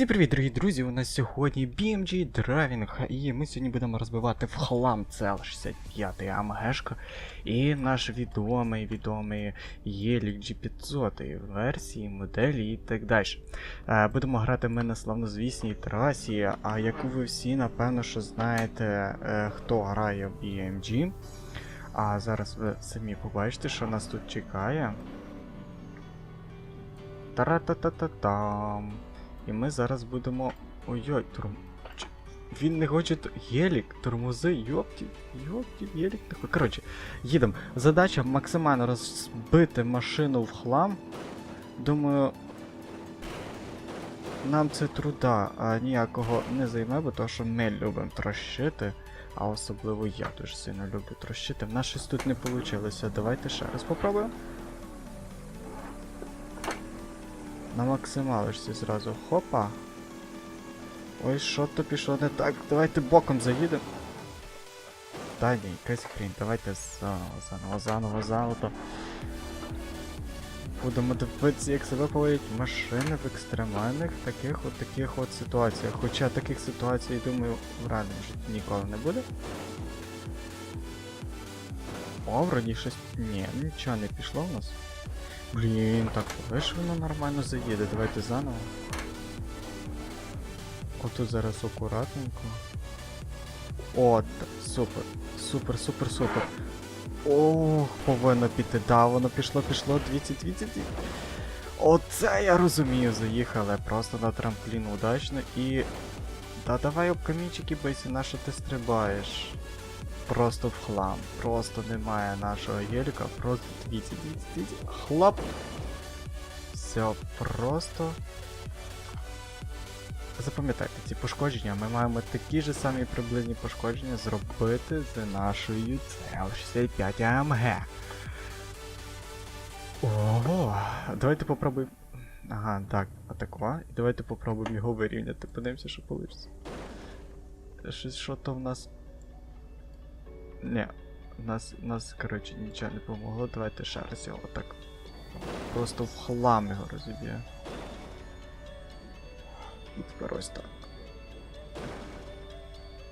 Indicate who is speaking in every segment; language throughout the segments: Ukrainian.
Speaker 1: Всім привіт, дорогі друзі! У нас сьогодні BMG Driving, і ми сьогодні будемо розбивати в хлам CL65 АМГшка і наш відомий відомий Єлік G500 версії, моделі і так далі. Е, Будемо грати ми на славнозвісній трасі, а яку ви всі, напевно, що знаєте, е, хто грає в BMG. А зараз ви самі побачите, що нас тут чекає. Тара-та-та-та-там. І ми зараз будемо. Ой-ой, турм... Він не хоче. Гелік, тормози, йопті, йопті, не. Коротше, їдемо. Задача максимально розбити машину в хлам. Думаю. Нам це труда а, ніякого не займе, бо то, що ми любимо трощити. А особливо я дуже сильно люблю трощити. В нас щось тут не вийшло. Давайте ще раз попробуємо. На максималочці зразу. Хопа. Ой, що то пішло не так. Давайте боком заїдемо. Та ні, якась хрінь. Давайте заново, заново, заново, заново. Будемо дивитися, як себе поводять машини в екстремальних таких от таких от ситуаціях. Хоча таких ситуацій, думаю, в реальному житті ніколи не буде. О, вроді щось. Ні, нічого не пішло в нас. Блін, так ж воно нормально заїде, давайте заново. Отут зараз акуратненько. От, супер, супер, супер, супер. Ох, повинно піти. Да, воно пішло, пішло, 200, 200, 200. Оце я розумію, заїхали просто на трамплін удачно і. Та давай об камінчики бийся, на що ти стрибаєш. Просто в хлам. Просто немає нашого геліка. Просто 200, 200, 200. Хлоп. Все просто. Запам'ятайте, ці пошкодження ми маємо такі ж самі приблизні пошкодження зробити з нашою CL65 AMG. Ого, давайте попробуємо. Ага, так, атакува. І давайте попробуємо його вирівняти. Подивимося, що вийде. Щось що то в нас. У нас, нас, коротше, нічого не помогло. Давайте ще раз його так. Просто в хлам його розіб'є. І тепер ось так.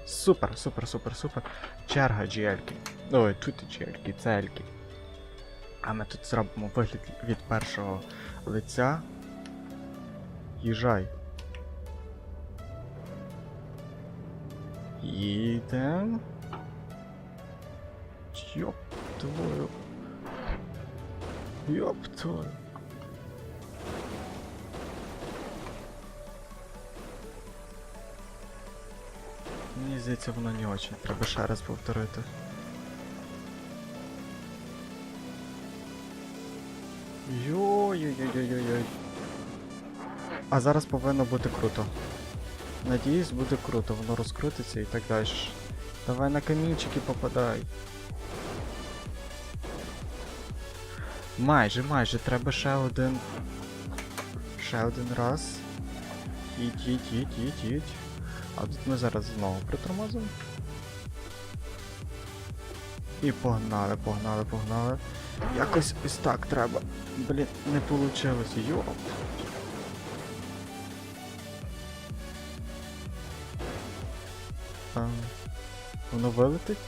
Speaker 1: Супер, супер, супер, супер. Черга GL-ки. Ой, тут GL-ки, цельки. А ми тут зробимо вигляд від першого лиця. Їжай. Їдем. Йоп твою. Йоп твою. Мені здається, воно не очень. Треба ще раз повторити. Йой-йой-йой-йой-йой. А зараз повинно бути круто. Надіюсь, буде круто, воно розкрутиться і так далі. Давай на камінчики попадай. Майже, майже, треба ще один. Ще один раз. Їдь, їдь, їдь, їдь, їдь. А тут ми зараз знову притормозимо. І погнали, погнали, погнали. Якось ось так треба. Блін, не вийшло. Йоп. А, воно вилетить?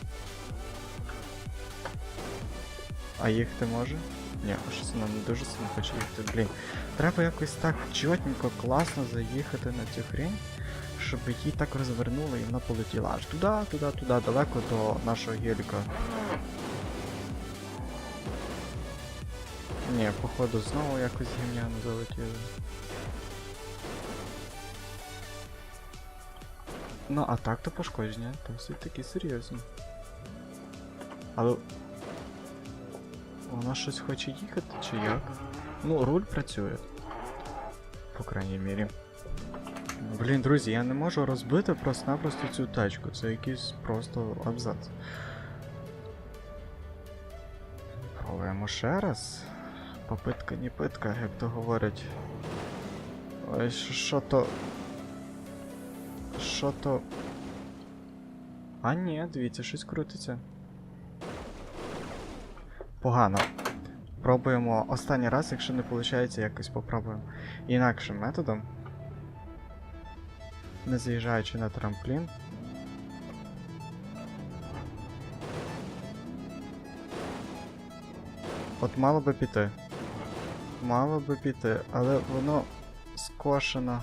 Speaker 1: А їхати може? Ні, щось воно не дуже сильно хоче їхати. Блін. Треба якось так чотненько, класно заїхати на цю хрень, щоб її так розвернули і вона полетіла аж туди, туди, туди, далеко до нашого геліка. Ні, походу знову якось гімняно залетіли. Ну, а так то пошкодження, досить такі серйозні. Але. Вона щось хоче їхати чи як? Ну, руль працює. По крайній мірі. Блін, друзі, я не можу розбити просто-напросто цю тачку. Це якийсь просто абзац. Пробуємо ще раз. Попитка не питка, як то говорять. Що- що то. Що то. А ні, дивіться, щось крутиться. Погано. Пробуємо останній раз, якщо не виходить, якось попробуємо інакшим методом. не заїжджаючи на трамплін. От мало би піти. Мало би піти, але воно скошено.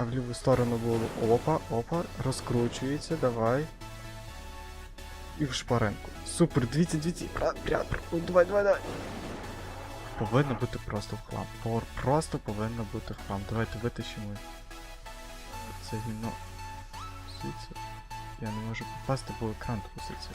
Speaker 1: А в ліву сторону було. Опа, опа, розкручується, давай. І в шпаринку. Супер, дивіться, дивіться. Брат. Давай, давай, давай. Повинно бути просто в хлам. Просто повинно бути в хлам. Давайте витащимо. Це гімно. Я не можу попасти, бо екран труситься.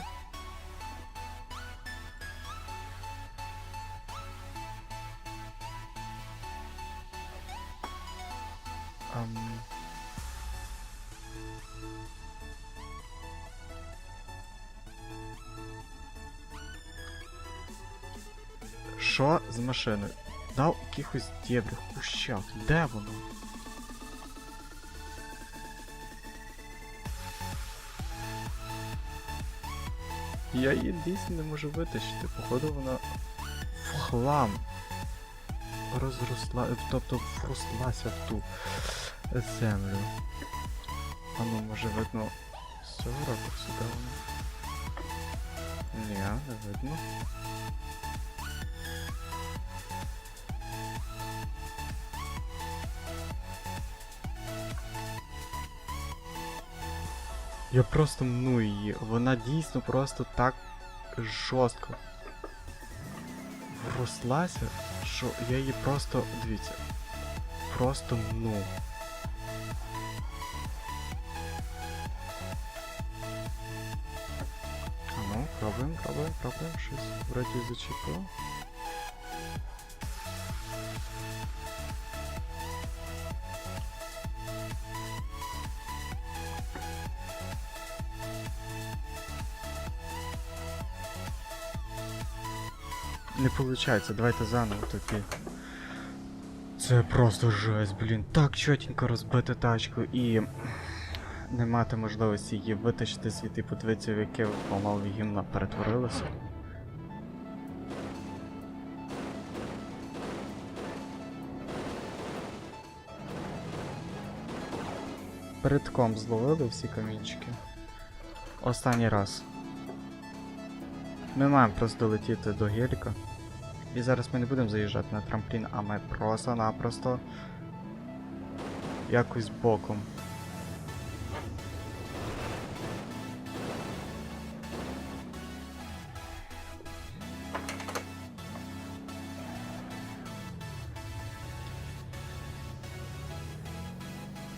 Speaker 1: Що з машиною? Дав якихось дєбрях, кущах. Де воно? Я її дійсно не можу витащити. Походу вона в хлам розросла, тобто врослася в ту землю. А ну, може видно з цього ракурсу, де вона? Ні, не видно. Я просто мну її. Вона дійсно просто так жорстко врослася, що я її просто. Дивіться. Просто мну. А ну, пробуємо, пробуємо, пробуємо. Щось вроді зачепило. Не получается, давайте заново тоді. Це просто жесть, блін. Так чотенько розбити тачку і не мати можливості її витащити звідти, подивитися, в яке помалу гімна перетворилося. Передком зловили всі камінчики. Останній раз. Ми маємо просто долетіти до геліка. І зараз ми не будемо заїжджати на трамплін, а ми просто-напросто якось боком.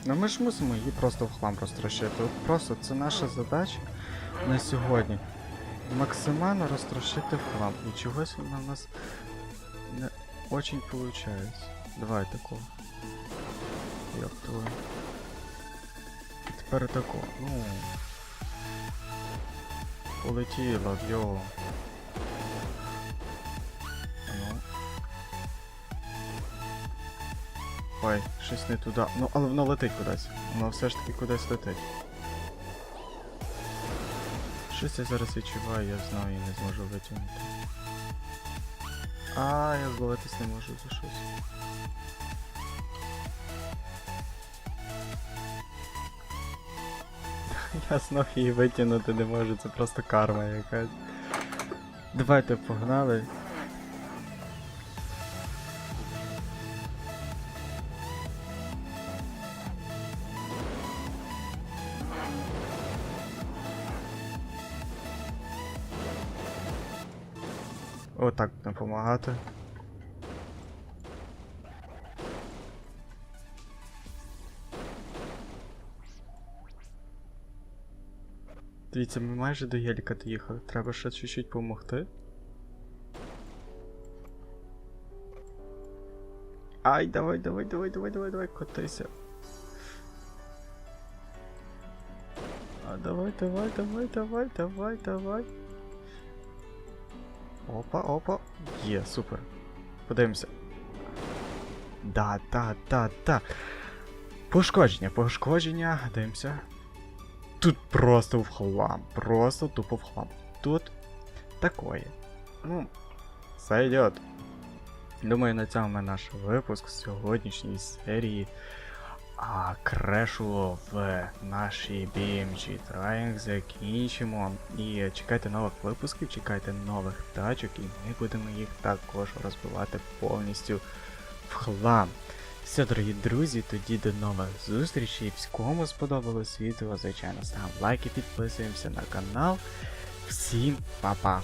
Speaker 1: Ну ми ж мусимо її просто в хлам розтрощити. Просто це наша задача на сьогодні максимально розтрощити в хлам. І чогось вона в нас не очень получается. Давай такого. Як твою. Тепер тако. Ну. Полетіло, йо. Ну. Ой, щось не туди. Ну, але воно летить кудись. Воно все ж таки кудись летить. Щось я зараз відчуваю, я знаю я не зможу витягнути. А, я зловитись не можу за щось. Я знов її витягнути не можу, це просто карма якась. Давайте погнали. Отак будемо допомагати. Дивіться, ми майже до Єліка доїхали. Треба ще чуть-чуть допомогти. Ай, давай, давай, давай, давай, давай, давай, котися. А давай, давай, давай, давай, давай, давай. Опа, опа. Є, супер. Подивимося. Да, да, да, да. Пошкодження, пошкодження. Дивимося. Тут просто в хлам. Просто тупо в хлам. Тут такое. Ну, сойдет. Думаю, на цьому наш випуск сьогоднішньої серії А крешу в нашій BMG Trying закінчимо. І чекайте нових випусків, чекайте нових тачок, і ми будемо їх також розбивати повністю в хлам. Все, дорогі друзі, тоді до нових зустрічей. Кому сподобалось відео, звичайно, ставимо лайки, підписуємося на канал. Всім па-па!